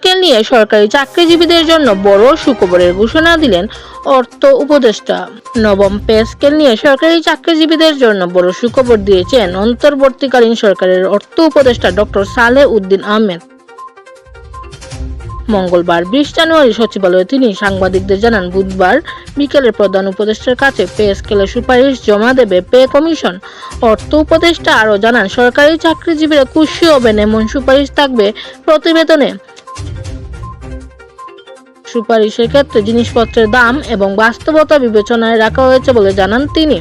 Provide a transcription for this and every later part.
Scale নিয়ে সরকারি চাকরিজীবীদের জন্য বড় সুখবরের ঘোষণা দিলেন অর্থ উপদেষ্টা। নবম পে স্কেল নিয়ে সরকারি চাকরিজীবীদের জন্য বড় সুখবর দিয়েছেন অন্তর্বর্তীকালীন সরকারের অর্থ উপদেষ্টা ডক্টর সালেহ উদ্দিন আহমেদ। মঙ্গলবার বিশ জানুয়ারি সচিবালয়ে তিনি সাংবাদিকদের জানান, বুধবার বিকেলে প্রধান উপদেষ্টার কাছে পে স্কেলের সুপারিশ জমা দেবে পে কমিশন। অর্থ উপদেষ্টা আরও জানান, সরকারি চাকরিজীবীরা খুশি হবেন, এমন সুপারিশ থাকবে প্রতিবেদনে। সুপারিশের ক্ষেত্রে জিনিসপত্রের দাম এবং বাস্তবতা বিবেচনায় রাখা হয়েছে বলে জানান তিনি।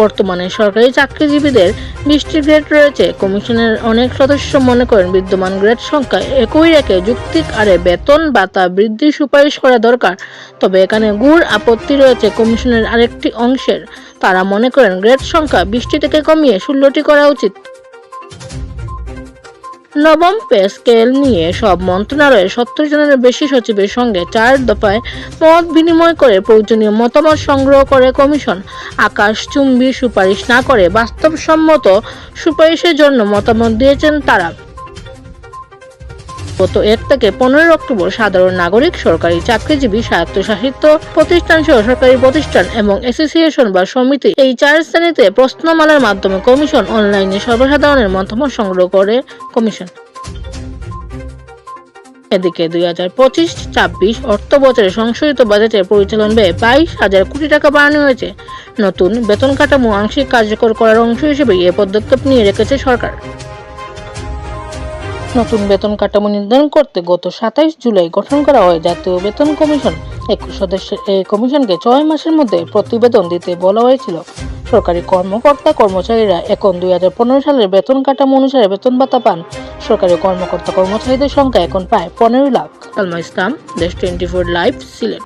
বর্তমানে সরকারি চাকরিজীবীদের বিশটি গ্রেড রয়েছে। কমিশনের অনেক সদস্য মনে করেন বিদ্যমান গ্রেড সংখ্যা একই রেখে যুক্তিক আরে বেতন ভাতা বৃদ্ধির সুপারিশ করা দরকার। তবে এখানে গুড় আপত্তি রয়েছে কমিশনের আরেকটি অংশের। তারা মনে করেন গ্রেড সংখ্যা বিশটি থেকে কমিয়ে ষোলোটি করা উচিত। নবম পে স্কেল নিয়ে সব মন্ত্রণালয়ের সত্তর জনের বেশি সচিবের সঙ্গে চার দফায় মত বিনিময় করে প্রয়োজনীয় মতামত সংগ্রহ করে কমিশন। আকাশ চুম্বি সুপারিশ না করে বাস্তবসম্মত সুপারিশের জন্য মতামত দিয়েছেন তারা। গত এক থেকে পনেরোই অক্টোবর সাধারণ নাগরিক, সরকারি চাকরিজীবী, স্বায়ত্তশাসিত প্রতিষ্ঠান সহ সরকারি প্রতিষ্ঠান এবং অ্যাসোসিয়েশন বা সমিতি এই চার শ্রেণীতে প্রশ্নমালার মাধ্যমে কমিশন অনলাইনে সর্বসাধারণের মতামত সংগ্রহ করে। কমিশন। এদিকে দুই হাজার পঁচিশ ছাব্বিশ অর্থ বছরে সংশোধিত বাজেটের পরিচালন ব্যয় বাইশ হাজার কোটি টাকা বাড়ানো হয়েছে। নতুন বেতন কাঠামো আংশিক কার্যকর করার অংশ হিসেবে এ পদক্ষেপ নিয়ে রেখেছে সরকার। নতুন বেতন কাঠামো নির্ধারণ করতে গত সাতাইশ জুলাই গঠন করা হয়। জাতীয় বেতন কমিশন, একুশ সদস্যের এই কমিশনকে ছয় মাসের মধ্যে প্রতিবেদন দিতে বলা হয়েছিল। সরকারি কর্মকর্তা কর্মচারীরা এখন দুই হাজার পনেরো সালের বেতন কাঠামো অনুসারে বেতন ভাতা পান। সরকারি কর্মকর্তা কর্মচারীদের সংখ্যা এখন প্রায় পনেরো লাখ। আলমা ইসলাম, দেশ টোয়েন্টি ফোর লাইভ সিলেট।